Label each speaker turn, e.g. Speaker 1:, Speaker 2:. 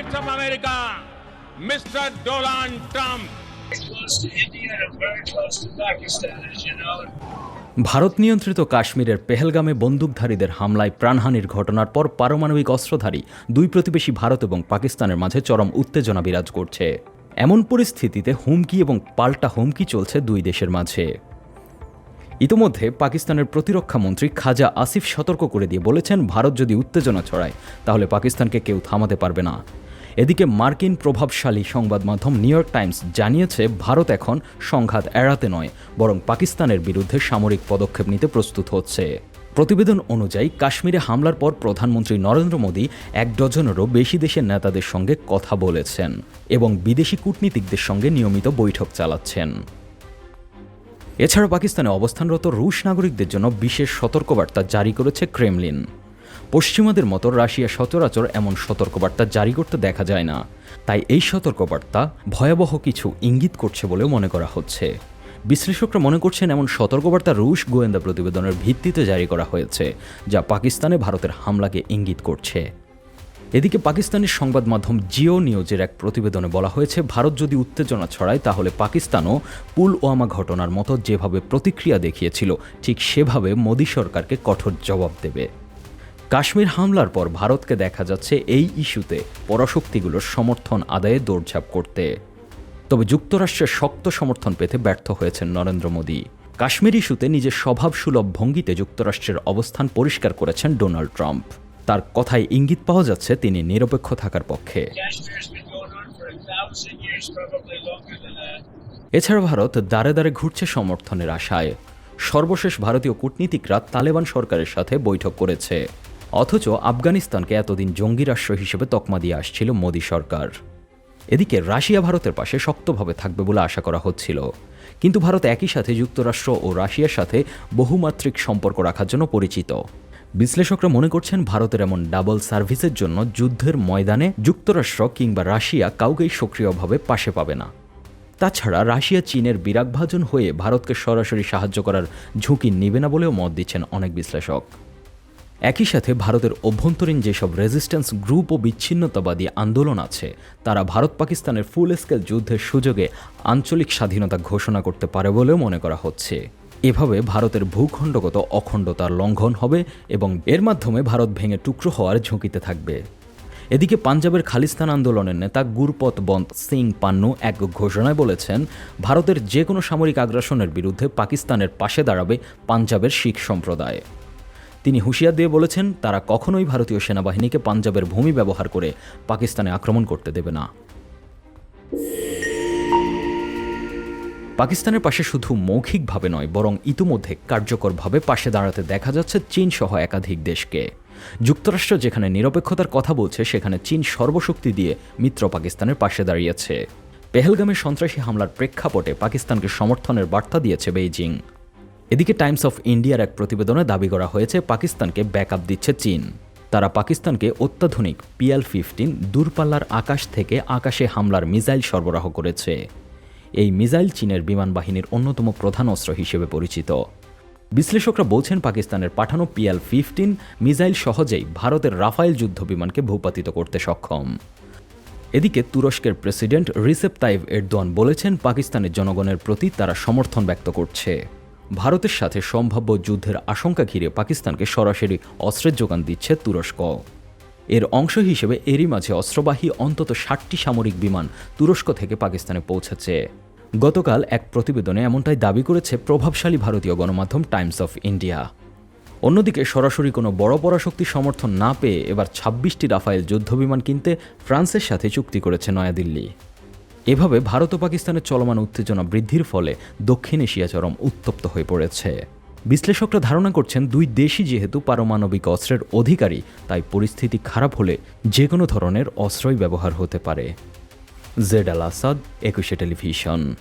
Speaker 1: States of America, Mr. Donald Trump.
Speaker 2: Bharat নিয়ন্ত্রিত কাশ্মীরের পেহেলগামে বন্দুকধারীদের হামলায় প্রাণহানির ঘটনার পর পারমাণবিক অস্ত্রধারী দুই প্রতিবেশী ভারত এবং পাকিস্তানের মাঝে চরম উত্তেজনা বিরাজ করছে এমন পরিস্থিতিতে হুমকি এবং পাল্টা হুমকি চলছে দুই দেশের মাঝে ইতোমধ্যে পাকিস্তানের প্রতিরক্ষা মন্ত্রী খাজা আসিফ সতর্ক করে দিয়ে বলেছেন ভারত যদি উত্তেজনা ছড়ায় তাহলে পাকিস্তানকে কেউ থামাতে পারবে না এদিকে মার্কিন প্রভাবশালী সংবাদ মাধ্যম নিউ ইয়র্ক টাইমস জানিয়েছে, ভারত এখন সংঘাত এড়াতে নয়, বরং পাকিস্তানের বিরুদ্ধে সামরিক পদক্ষেপ নিতে প্রস্তুত হচ্ছে। প্রতিবেদন অনুযায়ী, কাশ্মীরে হামলার পর প্রধানমন্ত্রী নরেন্দ্র মোদী এক ডজনেরও বেশি দেশের নেতাদের সঙ্গে কথা বলেছেন এবং বিদেশি কূটনীতিকদের সঙ্গে নিয়মিত বৈঠক চালাচ্ছেন। এছাড়া পাকিস্তানে অবস্থানরত রুশ নাগরিকদের জন্য বিশেষ সতর্কবার্তা জারি করেছে ক্রেমলিন। পশ্চিমাদের মতো রাশিয়া সচরাচর এমন সতর্কবার্তা জারি করতে দেখা যায় না। তাই এই সতর্কবার্তা ভয়াবহ কিছু ইঙ্গিত করছে বলেও মনে করা হচ্ছে। বিশ্লেষকরা মনে করছেন এমন সতর্কবার্তা রুশ গোয়েন্দা প্রতিবেদনের ভিত্তিতে জারি করা হয়েছে, যা পাকিস্তানে ভারতের হামলাকে ইঙ্গিত করছে। এদিকে পাকিস্তানের সংবাদ মাধ্যম জিও নিউজের এক প্রতিবেদনে বলা হয়েছে, ভারত যদি উত্তেজনা ছড়ায়, তাহলে পাকিস্তানও পুলওয়ামা ঘটনার মতো যেভাবে প্রতিক্রিয়া দেখিয়েছিল, ঠিক সেভাবে মোদী সরকারকে কঠোর জবাব দেবে। কাশ্মীর হামলার পর ভারতকে দেখা যাচ্ছে এই ইস্যুতে পরাশক্তিগুলোর সমর্থন আদায়ে দৌড়ঝাঁপ করতে। তবে যুক্তরাষ্ট্রের শক্ত সমর্থন পেতে ব্যর্থ হয়েছেন নরেন্দ্র মোদী। কাশ্মীর ইস্যুতে নিজের স্বভাবসুলভ ভঙ্গিতে যুক্তরাষ্ট্রের অবস্থান পরিষ্কার করেছেন ডোনাল্ড ট্রাম্প। তার কথায় ইঙ্গিত পাওয়া যাচ্ছে তিনি নিরপেক্ষ থাকার পক্ষে. এছাড়া ভারত দাঁড়ে দাঁড়ে ঘুরছে সমর্থনের আশায়। সর্বশেষ ভারতীয় কূটনীতিকরা তালেবান সরকারের সাথে বৈঠক করেছে। অথচ আফগানিস্তানকে এতদিন জঙ্গি রাষ্ট্র হিসেবে তকমা দিয়ে আসছিল মোদী সরকার। এদিকে রাশিয়া ভারতের পাশে শক্তভাবে থাকবে বলে আশা করা হচ্ছিল। কিন্তু ভারত একই সাথে যুক্তরাষ্ট্র ও রাশিয়ার সাথে বহুমাত্রিক সম্পর্ক রাখার জন্য পরিচিত। বিশ্লেষকরা মনে করছেন ভারতের এমন ডাবল সার্ভিসের জন্য যুদ্ধের ময়দানে যুক্তরাষ্ট্র কিংবা রাশিয়া কাউকেই সক্রিয়ভাবে পাশে পাবে না। তাছাড়া রাশিয়া চীনের বিরাগভাজন হয়ে ভারতকে সরাসরি সাহায্য করার ঝুঁকি নেবে না বলেও মত দিচ্ছেন অনেক বিশ্লেষক। একই সাথে ভারতের অভ্যন্তরীণ যেসব রেজিস্ট্যান্স গ্রুপ ও বিচ্ছিন্নতাবাদী আন্দোলন আছে, তারা ভারত পাকিস্তানের ফুল স্কেল যুদ্ধের সুযোগে আঞ্চলিক স্বাধীনতা ঘোষণা করতে পারে বলেও মনে করা হচ্ছে। এভাবে ভারতের ভূখণ্ডগত অখণ্ডতার লঙ্ঘন হবে এবং এর মাধ্যমে ভারত ভেঙে টুকরো হওয়ার ঝুঁকিতে থাকবে। এদিকে পাঞ্জাবের খালিস্তান আন্দোলনের নেতা গুরপত বন্ত সিং পান্নু এক ঘোষণায় বলেছেন, ভারতের যে কোনো সামরিক আগ্রাসনের বিরুদ্ধে পাকিস্তানের পাশে দাঁড়াবে পাঞ্জাবের শিখ সম্প্রদায়। তিনি হুঁশিয়ার দিয়ে বলেছেন, তারা কখনোই ভারতীয় সেনাবাহিনীকে পাঞ্জাবের ভূমি ব্যবহার করে পাকিস্তানে আক্রমণ করতে দেবে না। পাকিস্তানের পাশে শুধু মৌখিকভাবে নয়, বরং ইতিমধ্যে কার্যকরভাবে পাশে দাঁড়াতে দেখা যাচ্ছে চীন সহ একাধিক দেশকে। যুক্তরাষ্ট্র যেখানে নিরপেক্ষতার কথা বলছে, সেখানে চীন সর্বশক্তি দিয়ে মিত্র পাকিস্তানের পাশে দাঁড়িয়েছে। পেহেলগামের সন্ত্রাসী হামলার প্রেক্ষাপটে পাকিস্তানকে সমর্থনের বার্তা দিয়েছে বেইজিং। এদিকে টাইমস অফ ইন্ডিয়ার এক প্রতিবেদনে দাবি করা হয়েছে, পাকিস্তানকে ব্যাকআপ দিচ্ছে চীন। তারা পাকিস্তানকে অত্যাধুনিক পিএল ফিফটিন দূরপাল্লার আকাশ থেকে আকাশে হামলার মিসাইল সরবরাহ করেছে। এই মিসাইল চীনের বিমান বাহিনীর অন্যতম প্রধান অস্ত্র হিসেবে পরিচিত। বিশ্লেষকরা বলছেন, পাকিস্তানের পাঠানো পিএল ফিফটিন মিসাইল সহজেই ভারতের রাফাইল যুদ্ধ বিমানকে ভূপাতিত করতে সক্ষম। এদিকে তুরস্কের প্রেসিডেন্ট রিসেপ তাইভ এরদোয়ান বলেছেন, পাকিস্তানের জনগণের প্রতি তারা সমর্থন ব্যক্ত করছে। ভারতের সাথে সম্ভাব্য যুদ্ধের আশঙ্কা ঘিরে পাকিস্তানকে সরাসরি অস্ত্রের যোগান দিচ্ছে তুরস্ক। এর অংশ হিসেবে এরই মাঝে অস্ত্রবাহী অন্তত ষাটটি সামরিক বিমান তুরস্ক থেকে পাকিস্তানে পৌঁছেছে। গতকাল এক প্রতিবেদনে এমনটাই দাবি করেছে প্রভাবশালী ভারতীয় গণমাধ্যম টাইমস অফ ইন্ডিয়া। অন্যদিকে সরাসরি কোনো বড় পরাশক্তি সমর্থন না পেয়ে এবার ছাব্বিশটি রাফায়েল যুদ্ধবিমান কিনতে ফ্রান্সের সাথে চুক্তি করেছে নয়াদিল্লি। এভাবে ভারত ও পাকিস্তানের চলমান উত্তেজনা বৃদ্ধির ফলে দক্ষিণ এশিয়া চরম উত্তপ্ত হয়ে পড়েছে। বিশ্লেষকরা ধারণা করছেন দুই দেশই যেহেতু পারমাণবিক অস্ত্রের অধিকারী, তাই পরিস্থিতি খারাপ হলে যে কোনো ধরনের অস্ত্রই ব্যবহার হতে পারে। জেড আল আসাদ, একুশে টেলিভিশন।